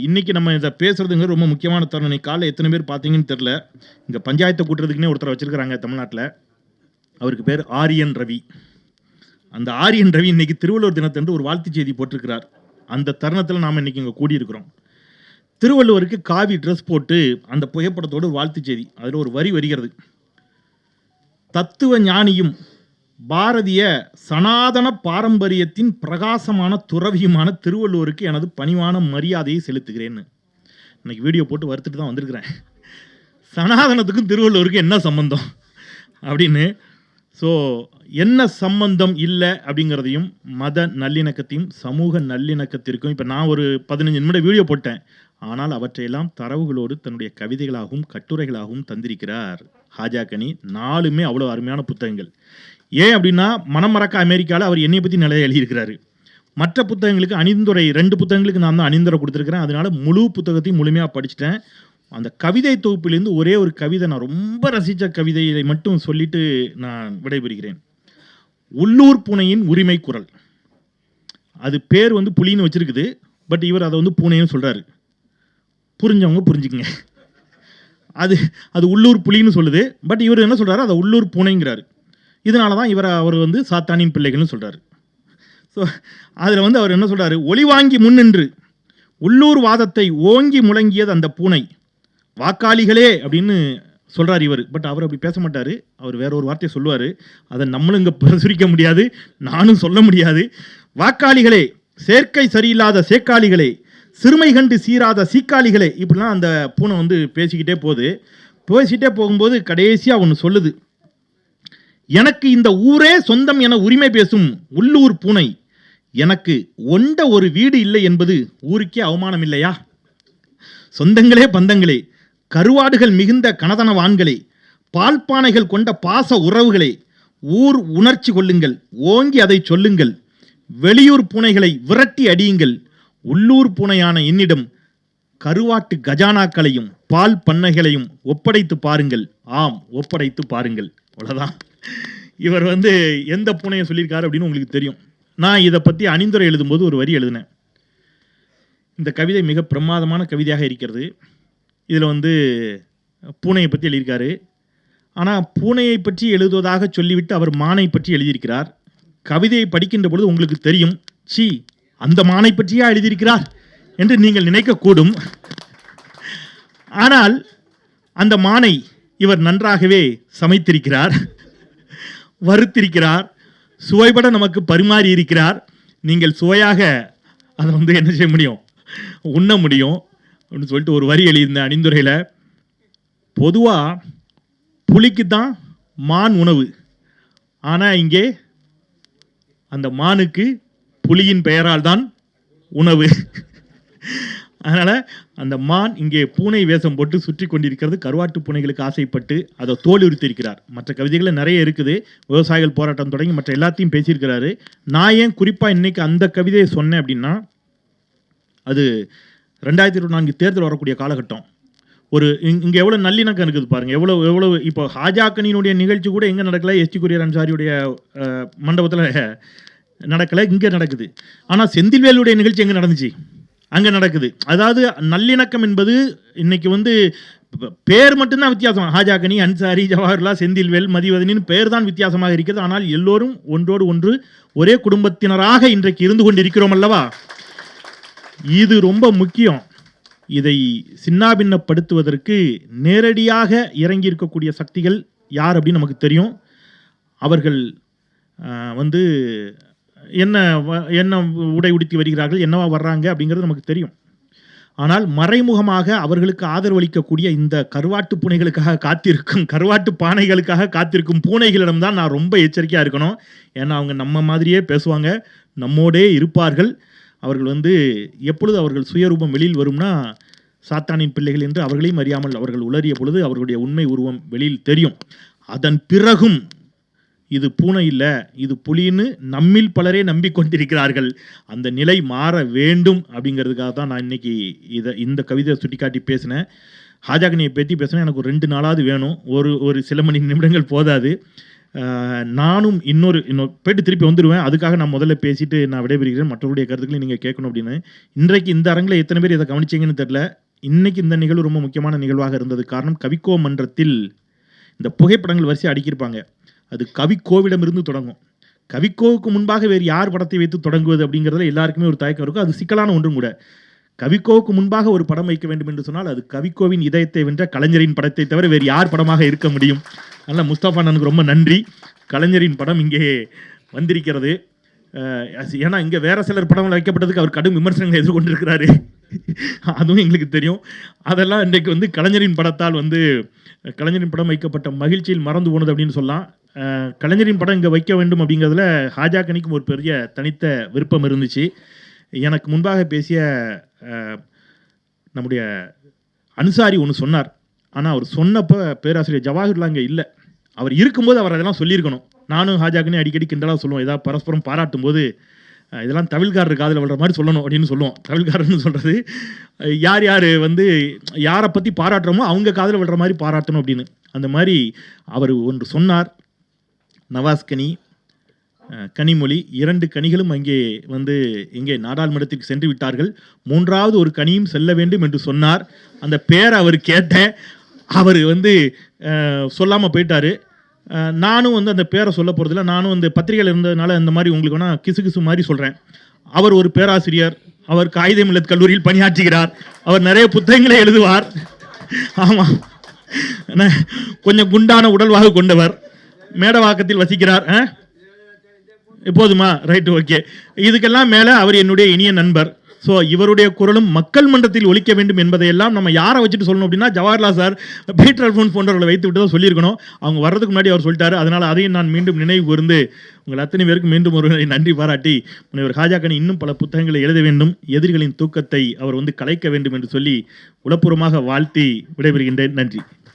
இன்னைக்கு நம்ம இதை பேசுறதுங்க ரொம்ப முக்கியமான தருணம். இன்னைக்கு காலைல எத்தனை பேர் பார்த்தீங்கன்னு தெரில இங்கே பஞ்சாயத்தை கூட்டுறதுக்குன்னே ஒருத்தர் வச்சிருக்கிறாங்க தமிழ்நாட்டில். அவருக்கு பேர் ஆரியன் ரவி. அந்த ஆரியன் ரவி இன்னைக்கு திருவள்ளுவர் தினத்தன்று ஒரு வாழ்த்துச் செய்தி போட்டிருக்கிறார். அந்த தருணத்தில் நாம் இன்னைக்கு இங்கே கூடியிருக்கிறோம். திருவள்ளுவருக்கு காவி ட்ரெஸ் போட்டு அந்த புகைப்படத்தோடு ஒரு வாழ்த்துச் செய்தி. அதில் ஒரு வரி வருகிறது. தத்துவ ஞானியும் பாரதிய சனாதன பாரம்பரியத்தின் பிரகாசமான துறவியுமான திருவள்ளுவருக்கு எனது பணிவான மரியாதையை செலுத்துகிறேன்னு. இன்னைக்கு வீடியோ போட்டு வறுத்துட்டு தான் வந்திருக்கிறேன். சனாதனத்துக்கும் திருவள்ளுவருக்கும் என்ன சம்பந்தம்? அப்படின்னு. ஸோ என்ன சம்பந்தம் இல்லை அப்படிங்கிறதையும் மத நல்லிணக்கத்தையும் சமூக நல்லிணக்கத்திற்கும் இப்போ நான் ஒரு பதினஞ்சு நிமிடம் வீடியோ போட்டேன். ஆனால் அவற்றையெல்லாம் தரவுகளோடு தன்னுடைய கவிதைகளாகவும் கட்டுரைகளாகவும் தந்திருக்கிறார். ஹாஜாக்கனி நாலுமே அவ்வளோ அருமையான புத்தகங்கள். ஏன் அப்படின்னா மனம் மறக்க அமெரிக்காவில் அவர் என்னை பற்றி நிலையை எழுதியிருக்கிறாரு. மற்ற புத்தகங்களுக்கு அணிந்துரை ரெண்டு புத்தகங்களுக்கு நான் தான் அணிந்துரை கொடுத்துருக்கிறேன். அதனால் முழு புத்தகத்தையும் முழுமையாக படிச்சிட்டேன். அந்த கவிதை தொகுப்பிலேருந்து ஒரே ஒரு கவிதை நான் ரொம்ப ரசித்த கவிதையை மட்டும் சொல்லிட்டு நான் விடைபெறுகிறேன். உள்ளூர் பூனையின் உரிமை குரல். அது பேர் வந்து புலின்னு வச்சுருக்குது. பட் இவர் அதை வந்து பூனைன்னு சொல்கிறாரு புரிஞ்சவங்க புரிஞ்சுக்குங்க. அது அது உள்ளூர் புலின்னு சொல்லுது. பட் இவர் என்ன சொல்கிறாரு அதை உள்ளூர் பூனைங்கிறாரு. இதனால தான் இவர் அவர் வந்து சாத்தானின் பிள்ளைகள்னு சொல்கிறார் ஸோ அதில் வந்து அவர் என்ன சொல்கிறார் ஒளி வாங்கி முன்னின்று உள்ளூர் வாதத்தை ஓங்கி முழங்கியது அந்த பூனை. வாக்காளிகளே அப்படின்னு சொல்கிறார் இவர். பட் அவர் அப்படி பேச மாட்டார். அவர் வேற ஒரு வார்த்தையை சொல்லுவார். அதை நம்மளும் இங்கே பிரசுரிக்க முடியாது. நானும் சொல்ல முடியாது. வாக்காளிகளே சேர்க்கை சரியில்லாத சேக்காளிகளே சிறுமை கண்டு சீராத சீக்காளிகளே இப்படிலாம் அந்த பூனை வந்து பேசிக்கிட்டே போகுது. பேசிக்கிட்டே போகும்போது கடைசியாக ஒன்று சொல்லுது. எனக்கு இந்த ஊரே சொந்தம் என உரிமை பேசும் உள்ளூர் பூனை. எனக்கு ஒண்ட ஒரு வீடு இல்லை என்பது ஊருக்கே அவமானம் இல்லையா? சொந்தங்களே பந்தங்களே கருவாடுகள் மிகுந்த கனதனவான்களே பால்பானைகள் கொண்ட பாச உறவுகளே ஊர் உணர்ச்சி கொள்ளுங்கள் ஓங்கி அதை சொல்லுங்கள் வெளியூர் பூனைகளை விரட்டி அடியுங்கள் உள்ளூர் பூனையான என்னிடம் கருவாட்டு கஜானாக்களையும் பால் பண்ணைகளையும் ஒப்படைத்து பாருங்கள். ஆம் ஒப்படைத்து பாருங்கள். அவ்வளோதான் இவர் வந்து எந்த பூனையை சொல்லியிருக்காரு அப்படின்னு உங்களுக்கு தெரியும். நான் இதை பற்றி அணிந்துரை எழுதும்போது ஒரு வரி எழுதினேன். இந்த கவிதை மிக பிரமாதமான கவிதையாக இருக்கிறது. இதில் வந்து பூனையை பற்றி எழுதியிருக்காரு. ஆனால் பூனையை பற்றி எழுதுவதாக சொல்லிவிட்டு அவர் மானை பற்றி எழுதியிருக்கிறார். கவிதையை படிக்கின்ற பொழுது உங்களுக்கு தெரியும் சி அந்த மானை பற்றியா எழுதியிருக்கிறார் என்று நீங்கள் நினைக்கக்கூடும். ஆனால் அந்த மானை இவர் நன்றாகவே சமைத்திருக்கிறார். வறுத்திருக்கிறார் சுவைபட நமக்கு பரிமாறி இருக்கிறார். நீங்கள் சுவையாக அதை வந்து என்ன செய்ய முடியும்? உண்ண முடியும். அப்படின்னு சொல்லிட்டு ஒரு வரி எழுதியிருந்தேன் அணிந்துரையில் பொதுவாக புலிக்கு தான் மான் உணவு. ஆனால் இங்கே அந்த மானுக்கு புலியின் பெயரால் தான் உணவு. அதனால் அந்த மான் இங்கே பூனை வேஷம் போட்டு சுற்றி கொண்டிருக்கிறது. கருவாட்டு பூனைகளுக்கு ஆசைப்பட்டு அதை தோல் உரித்திருக்கிறார் மற்ற கவிதைகளில் நிறைய இருக்குது. விவசாயிகள் போராட்டம் தொடங்கி மற்ற எல்லாத்தையும் பேசியிருக்கிறாரு. நான் ஏன் குறிப்பாக இன்றைக்கி அந்த கவிதையை சொன்னேன் அப்படின்னா அது ரெண்டாயிரத்தி இருபத்தி நான்கு தேர்தல் வரக்கூடிய காலகட்டம். ஒரு இங் இங்கே எவ்வளோ நல்லிணக்கம் இருக்குது பாருங்க. எவ்வளோ எவ்வளோ இப்போ ஹாஜாக்கனியினுடைய நிகழ்ச்சி கூட எங்கே நடக்கல? எஸ்டி குரியர் அன்சாரியுடைய மண்டபத்தில் நடக்கலை. இங்கே நடக்குது. ஆனால் செந்தில்வேலுடைய நிகழ்ச்சி எங்கே நடந்துச்சு? அங்கே நடக்குது. அதாவது நல்லிணக்கம் என்பது இன்னைக்கு வந்து பேர் மட்டும்தான் வித்தியாசம். ஹாஜாகனி அன்சாரி ஜவஹர்லால் செந்தில்வேல் மதிவதனின் பெயர் தான் வித்தியாசமாக இருக்கிறது. ஆனால் எல்லோரும் ஒன்றோடு ஒன்று ஒரே குடும்பத்தினராக இன்றைக்கு இருந்து கொண்டிருக்கிறோம் அல்லவா? இது ரொம்ப முக்கியம். இதை சின்னாபின்னப்படுத்துவதற்கு நேரடியாக இறங்கி இருக்கக்கூடிய சக்திகள் யார் அப்படின்னு நமக்கு தெரியும். அவர்கள் வந்து என்ன வ- என்ன உடை உடுத்தி வருகிறார்கள் என்னவா வர்றாங்க அப்படிங்கிறது நமக்கு தெரியும். ஆனால் மறைமுகமாக அவர்களுக்கு ஆதரவளிக்கக்கூடிய இந்த கருவாட்டு பூனைகளுக்காக காத்திருக்கும் கருவாட்டு பானைகளுக்காக காத்திருக்கும் பூனைகளிடம் தான் நான் ரொம்ப எச்சரிக்கையாக இருக்கணும். ஏன்னா அவங்க நம்ம மாதிரியே பேசுவாங்க நம்மோடே இருப்பார்கள். அவர்கள் வந்து எப்பொழுது அவர்கள் சுயரூபம் வெளியில் வரும்னா சாத்தானின் பிள்ளைகள் என்று அவர்களையும் அறியாமல் அவர்கள் உளறிய பொழுது அவர்களுடைய உண்மை உருவம் வெளியில் தெரியும். அதன் பிறகும் இது பூனை இல்லை இது புலின்னு நம்மில் பலரே நம்பிக்கொண்டிருக்கிறார்கள். அந்த நிலை மாற வேண்டும் அப்படிங்கிறதுக்காக தான் நான் இன்னைக்கு இதை இந்த கவிதையை சுட்டிக்காட்டி பேசினேன். ஹாஜாகனியை பற்றி பேசினேன் எனக்கு ஒரு ரெண்டு நாளாவது வேணும். ஒரு ஒரு சில மணி நிமிடங்கள் போதாது. நானும் இன்னொரு இன்னொரு போயிட்டு திருப்பி வந்துடுவேன் அதுக்காக நான் முதல்ல பேசிட்டு நான் விடைபெறுகிறேன். மற்றவருடைய கருத்துக்களை நீங்கள் கேட்கணும் அப்படின்னு. இன்றைக்கு இந்த அரங்கில் எத்தனை பேர் இதை கவனிச்சீங்கன்னு தெரில இன்றைக்கி இந்த நிகழ்வு ரொம்ப முக்கியமான நிகழ்வாக இருந்தது. காரணம் கவிக்கோ மன்றத்தில் இந்த புகைப்படங்கள் வரிசை அடிக்கிருப்பாங்க அது கவிக்கோவிடமிருந்து தொடங்கும். கவிக்கோவுக்கு முன்பாக வேறு யார் படத்தை வைத்து தொடங்குவது அப்படிங்கிறதுல எல்லாருக்குமே ஒரு தயக்கம் இருக்கும். அது சிக்கலான ஒன்றும் கூட. கவிக்கோவுக்கு முன்பாக ஒரு படம் வைக்க வேண்டும் என்று சொன்னால் அது கவிக்கோவின் இதயத்தை வென்ற கலைஞரின் படத்தை தவிர வேறு யார் படமாக இருக்க முடியும்? அதனால் முஸ்தாஃபா நனுக்கு ரொம்ப நன்றி. கலைஞரின் படம் இங்கே வந்திருக்கிறது. ஏன்னா இங்கே வேற சிலர் படங்கள் வைக்கப்பட்டதுக்கு அவர் கடும் விமர்சனங்களை எதிர்கொண்டிருக்கிறாரு. அதுவும் எங்களுக்கு தெரியும். அதெல்லாம் இன்றைக்கு வந்து கலைஞரின் படத்தால் வந்து கலைஞரின் படம் வைக்கப்பட்ட மகிழ்ச்சியில் மறந்து போனது அப்படின்னு சொல்லலாம். கலைஞரின் படம் இங்கே வைக்க வேண்டும் அப்படிங்கிறதுல ஹாஜா கனிக்கும் ஒரு பெரிய தனித்த விருப்பம் இருந்துச்சு. எனக்கு முன்பாக பேசிய நம்முடைய அன்சாரி ஒன்று சொன்னார். ஆனால் அவர் சொன்னப்போ பேராசிரியர் ஜவாஹர்லாம் இங்கே இல்லை. அவர் இருக்கும்போது அவர் அதெல்லாம் சொல்லியிருக்கணும். நானும் ஹாஜாக்குன்னு அடிக்கடி கிண்டலாக சொல்லுவோம். ஏதாவது பரஸ்பரம் பாராட்டும் போது இதெல்லாம் தமிழ்காரர் காதில் விழுற மாதிரி சொல்லணும் அப்படின்னு சொல்லுவோம். தமிழ்காரர்னு சொல்கிறது யார் யார் வந்து யாரை பற்றி பாராட்டுறோமோ அவங்க காதில் விழுற மாதிரி பாராட்டணும் அப்படின்னு. அந்த மாதிரி அவர் ஒன்று சொன்னார். நவாஸ்கனி கனிமொழி இரண்டு கனிகளும் அங்கே வந்து இங்கே நாடாளுமன்றத்திற்கு சென்று விட்டார்கள். மூன்றாவது ஒரு கனியும் செல்ல வேண்டும் என்று சொன்னார். அந்த பேரை அவர் கேட்டேன் அவர் வந்து சொல்லாமல் போயிட்டார். நானும் வந்து அந்த பேரை சொல்ல போகிறதில்ல நானும் அந்த பத்திரிகையில் இருந்ததுனால இந்த மாதிரி உங்களுக்கு வேணால் கிசு கிசு மாதிரி சொல்கிறேன் அவர் ஒரு பேராசிரியர். அவர் காகித மில்லத் கல்லூரியில் பணியாற்றுகிறார். அவர் நிறைய புத்தகங்களை எழுதுவார். ஆமாம் என்ன, கொஞ்சம் குண்டான உடல்வாக கொண்டவர். மேடவாக்கத்தில் வசிக்கிறார் ஆ? போதுமா? ரைட் ஓகே இதுக்கெல்லாம் மேலே அவர் என்னுடைய இனிய நண்பர். ஸோ இவருடைய குரலும் மக்கள் மன்றத்தில் ஒழிக்க வேண்டும் என்பதையெல்லாம் நம்ம யாரை வச்சுட்டு சொல்லணும் அப்படின்னா ஜவஹர்லால் சார் பீட்டர் அல்ஃபோன்ஸ் போன்றவர்களை வைத்து விட்டு தான் சொல்லியிருக்கணும். அவங்க வர்றதுக்கு முன்னாடி அவர் சொல்லிட்டாரு. அதனால் அதையும் நான் மீண்டும் நினைவு கூர்ந்து உங்கள் அத்தனை பேருக்கு மீண்டும் ஒரு நன்றி பாராட்டி முனைவர் ஹாஜாக்கன் இன்னும் பல புத்தகங்களை எழுத வேண்டும் எதிரிகளின் தூக்கத்தை அவர் வந்து கலைக்க வேண்டும் என்று சொல்லி உளப்பூர்வமாக வாழ்த்தி விடைபெறுகின்றேன். நன்றி.